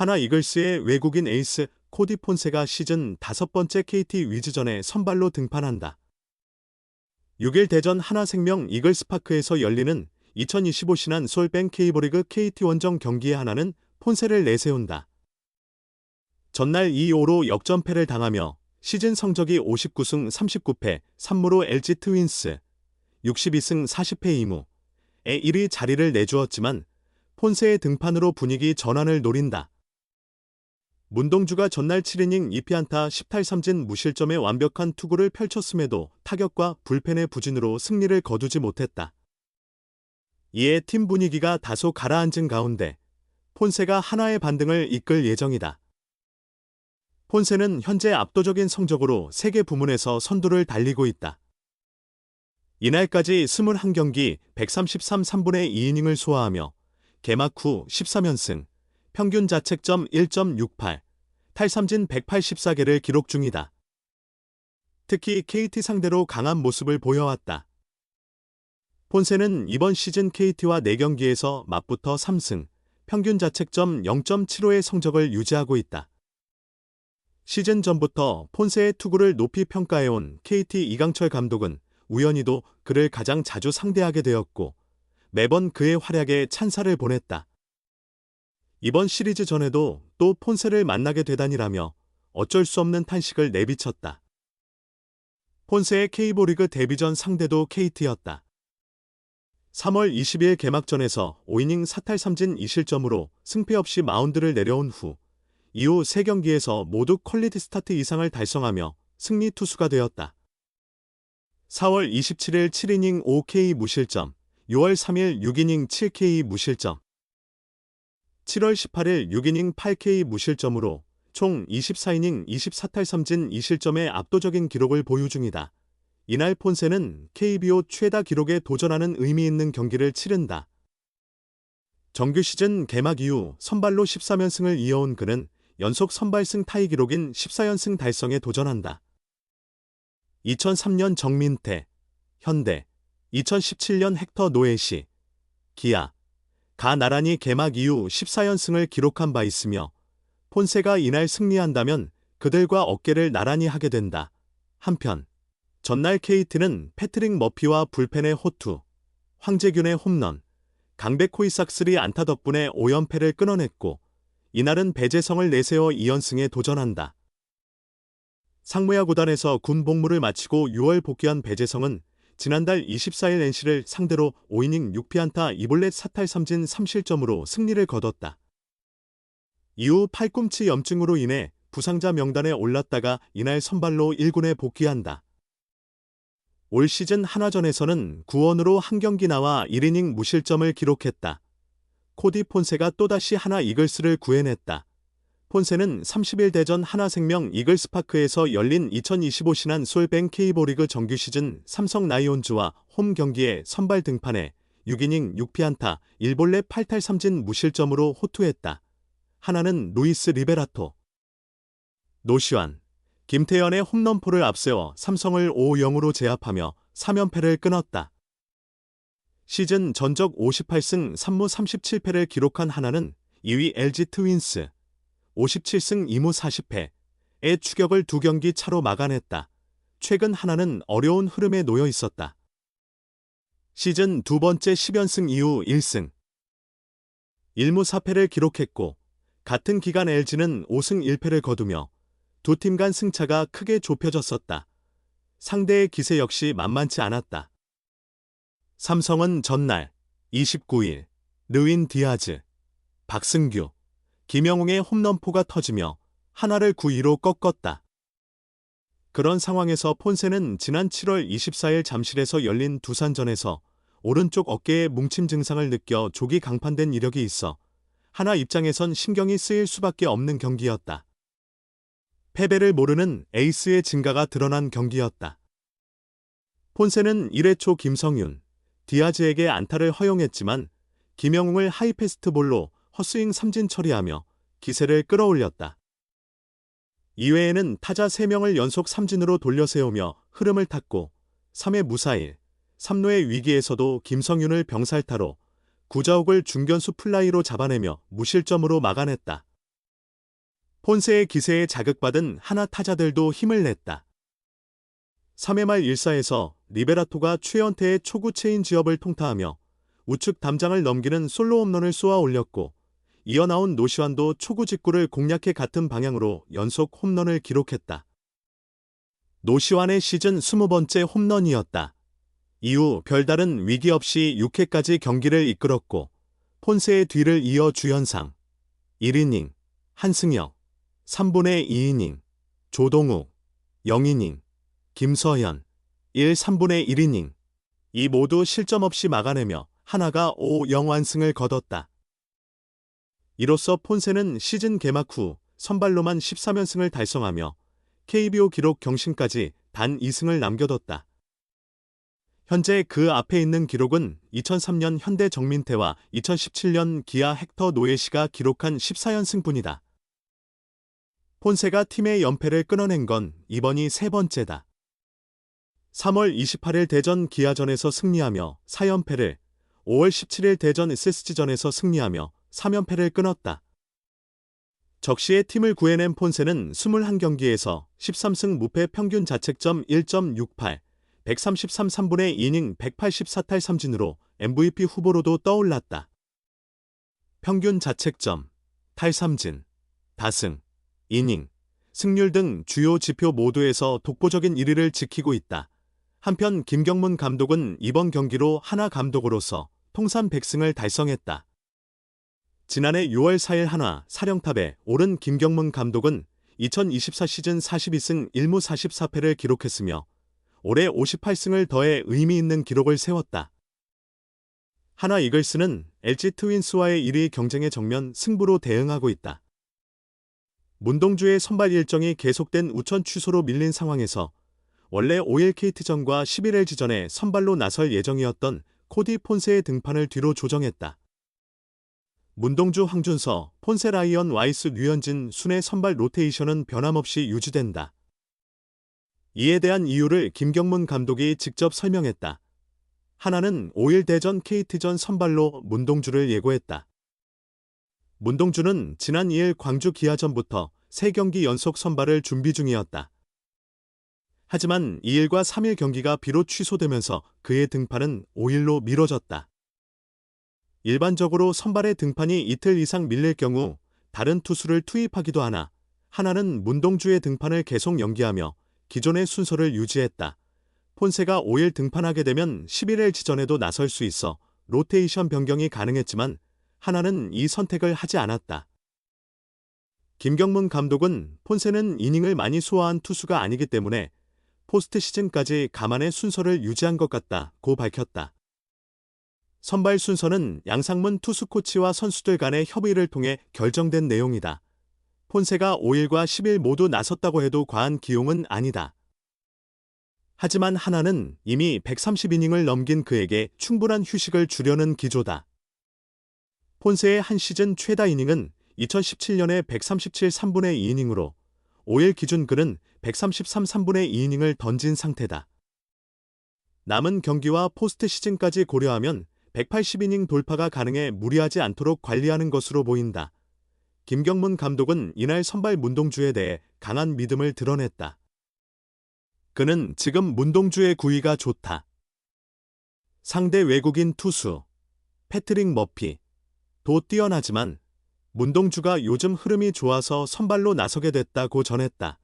하나 이글스의 외국인 에이스 코디 폰세가 시즌 다섯 번째 KT 위즈전에 선발로 등판한다. 6일 대전 하나생명 이글스파크에서 열리는 2025 신한 솔뱅 K보리그 KT 원정 경기에 하나는 폰세를 내세운다. 전날 2-5로 역전패를 당하며 시즌 성적이 59승 39패 3무로 LG 트윈스 62승 40패 2무에 1위 자리를 내주었지만 폰세의 등판으로 분위기 전환을 노린다. 문동주가 전날 7이닝 2피안타 10탈3진 무실점의 완벽한 투구를 펼쳤음에도 타격과 불펜의 부진으로 승리를 거두지 못했다. 이에 팀 분위기가 다소 가라앉은 가운데 폰세가 하나의 반등을 이끌 예정이다. 폰세는 현재 압도적인 성적으로 세계 부문에서 선두를 달리고 있다. 이날까지 21경기 133 3분의 2이닝을 소화하며 개막 후 13연승, 평균 자책점 1.68, 탈삼진 184개를 기록 중이다. 특히 KT 상대로 강한 모습을 보여왔다. 폰세는 이번 시즌 KT와 4경기에서 맞붙어 3승, 평균 자책점 0.75의 성적을 유지하고 있다. 시즌 전부터 폰세의 투구를 높이 평가해온 KT 이강철 감독은 우연히도 그를 가장 자주 상대하게 되었고 매번 그의 활약에 찬사를 보냈다. 이번 시리즈 전에도 또 폰세를 만나게 되다니라며 어쩔 수 없는 탄식을 내비쳤다. 폰세의 K보리그 데뷔전 상대도 KT였다. 3월 20일 개막전에서 5이닝 사탈 3진 2실점으로 승패 없이 마운드를 내려온 후 이후 3경기에서 모두 퀄리티 스타트 이상을 달성하며 승리 투수가 되었다. 4월 27일 7이닝 5K 무실점, 6월 3일 6이닝 7K 무실점, 7월 18일 6이닝 8K 무실점으로 총 24이닝 24탈 3진 2실점의 압도적인 기록을 보유 중이다. 이날 폰세는 KBO 최다 기록에 도전하는 의미 있는 경기를 치른다. 정규 시즌 개막 이후 선발로 13연승을 이어온 그는 연속 선발승 타이 기록인 14연승 달성에 도전한다. 2003년 정민태, 현대, 2017년 헥터 노예시, 기아, 가 나란히 개막 이후 14연승을 기록한 바 있으며 폰세가 이날 승리한다면 그들과 어깨를 나란히 하게 된다. 한편 전날 KT는 패트릭 머피와 불펜의 호투, 황재균의 홈런, 강백호의 싹쓸이 안타 덕분에 5연패를 끊어냈고 이날은 배재성을 내세워 2연승에 도전한다. 상무야 구단에서 군 복무를 마치고 6월 복귀한 배재성은 지난달 24일 NC를 상대로 5이닝 6피안타 2볼넷 사탈 3진 3실점으로 승리를 거뒀다. 이후 팔꿈치 염증으로 인해 부상자 명단에 올랐다가 이날 선발로 1군에 복귀한다. 올 시즌 한화전에서는 구원으로 한 경기 나와 1이닝 무실점을 기록했다. 코디 폰세가 또다시 하나 이글스를 구해냈다. 폰세는 30일 대전 하나생명 이글스파크에서 열린 2025 신한 솔뱅 K보리그 정규 시즌 삼성 라이온즈와 홈 경기에 선발 등판해 6이닝 6피안타 1볼넷 8탈 3진 무실점으로 호투했다. 하나는 루이스 리베라토, 노시환, 김태현의 홈런포를 앞세워 삼성을 5-0으로 제압하며 3연패를 끊었다. 시즌 전적 58승 3무 37패를 기록한 하나는 2위 LG 트윈스, 57승 2무 40패의 추격을 두 경기 차로 막아냈다. 최근 하나는 어려운 흐름에 놓여 있었다. 시즌 두 번째 10연승 이후 1승 1무 4패를 기록했고 같은 기간 LG는 5승 1패를 거두며 두 팀 간 승차가 크게 좁혀졌었다. 상대의 기세 역시 만만치 않았다. 삼성은 전날 29일 느윈 디아즈, 박승규, 김영웅의 홈런포가 터지며 하나를 9-2로 꺾었다. 그런 상황에서 폰세는 지난 7월 24일 잠실에서 열린 두산전에서 오른쪽 어깨에 뭉침 증상을 느껴 조기 강판된 이력이 있어 하나 입장에선 신경이 쓰일 수밖에 없는 경기였다. 패배를 모르는 에이스의 증가가 드러난 경기였다. 폰세는 1회 초 김성윤, 디아즈에게 안타를 허용했지만 김영웅을 하이패스트볼로 헛스윙 삼진 처리하며 기세를 끌어올렸다. 이외에는 타자 3명을 연속 삼진으로 돌려세우며 흐름을 탔고 3회 무사일, 3루의 위기에서도 김성윤을 병살타로 구자욱을 중견수 플라이로 잡아내며 무실점으로 막아냈다. 폰세의 기세에 자극받은 하나 타자들도 힘을 냈다. 3회 말 1사에서 리베라토가 최연태의 초구 체인 지업을 통타하며 우측 담장을 넘기는 솔로 홈런을 쏘아 올렸고 이어 나온 노시환도 초구 직구를 공략해 같은 방향으로 연속 홈런을 기록했다. 노시환의 시즌 20번째 홈런이었다. 이후 별다른 위기 없이 6회까지 경기를 이끌었고 폰세의 뒤를 이어 주현상, 1이닝, 한승혁, 3분의 2이닝, 조동욱, 0이닝, 김서현, 1, 3분의 1이닝. 이 모두 실점 없이 막아내며 하나가 5영 완승을 거뒀다. 이로써 폰세는 시즌 개막 후 선발로만 13연승을 달성하며 KBO 기록 경신까지 단 2승을 남겨뒀다. 현재 그 앞에 있는 기록은 2003년 현대 정민태와 2017년 기아 헥터 노예시가 기록한 14연승뿐이다. 폰세가 팀의 연패를 끊어낸 건 이번이 세 번째다. 3월 28일 대전 기아전에서 승리하며 4연패를, 5월 17일 대전 SSG전에서 승리하며 3연패를 끊었다. 적시에 팀을 구해낸 폰세는 21경기에서 13승 무패 평균 자책점 1.68, 133 3분의 2이닝 184탈 3진으로 MVP 후보로도 떠올랐다. 평균 자책점, 탈삼진, 다승, 이닝, 승률 등 주요 지표 모두에서 독보적인 1위를 지키고 있다. 한편 김경문 감독은 이번 경기로 하나 감독으로서 통산 100승을 달성했다. 지난해 6월 4일 한화 사령탑에 오른 김경문 감독은 2024 시즌 42승 1무 44패를 기록했으며 올해 58승을 더해 의미 있는 기록을 세웠다. 하나 이글스는 LG 트윈스와의 1위 경쟁의 정면 승부로 대응하고 있다. 문동주의 선발 일정이 계속된 우천 취소로 밀린 상황에서 원래 5일 KT전과 11LG전에 선발로 나설 예정이었던 코디 폰세의 등판을 뒤로 조정했다. 문동주 황준서, 폰세 라이언 와이스 류현진 순의 선발 로테이션은 변함없이 유지된다. 이에 대한 이유를 김경문 감독이 직접 설명했다. 하나는 5일 대전 KT전 선발로 문동주를 예고했다. 문동주는 지난 2일 광주 기아전부터 3경기 연속 선발을 준비 중이었다. 하지만 2일과 3일 경기가 비로 취소되면서 그의 등판은 5일로 미뤄졌다. 일반적으로 선발의 등판이 이틀 이상 밀릴 경우 다른 투수를 투입하기도 하나 하나는 문동주의 등판을 계속 연기하며 기존의 순서를 유지했다. 폰세가 5일 등판하게 되면 11일 지전에도 나설 수 있어 로테이션 변경이 가능했지만 하나는 이 선택을 하지 않았다. 김경문 감독은 폰세는 이닝을 많이 소화한 투수가 아니기 때문에 포스트 시즌까지 감안의 순서를 유지한 것 같다고 밝혔다. 선발 순서는 양상문 투수 코치와 선수들 간의 협의를 통해 결정된 내용이다. 폰세가 5일과 10일 모두 나섰다고 해도 과한 기용은 아니다. 하지만 하나는 이미 130이닝을 넘긴 그에게 충분한 휴식을 주려는 기조다. 폰세의 한 시즌 최다 이닝은 2017년에 137 3분의 2이닝으로 5일 기준 그는 133 3분의 2이닝을 던진 상태다. 남은 경기와 포스트 시즌까지 고려하면 180이닝 돌파가 가능해 무리하지 않도록 관리하는 것으로 보인다. 김경문 감독은 이날 선발 문동주에 대해 강한 믿음을 드러냈다. 그는 지금 문동주의 구위가 좋다. 상대 외국인 투수, 패트릭 머피, 도 뛰어나지만 문동주가 요즘 흐름이 좋아서 선발로 나서게 됐다고 전했다.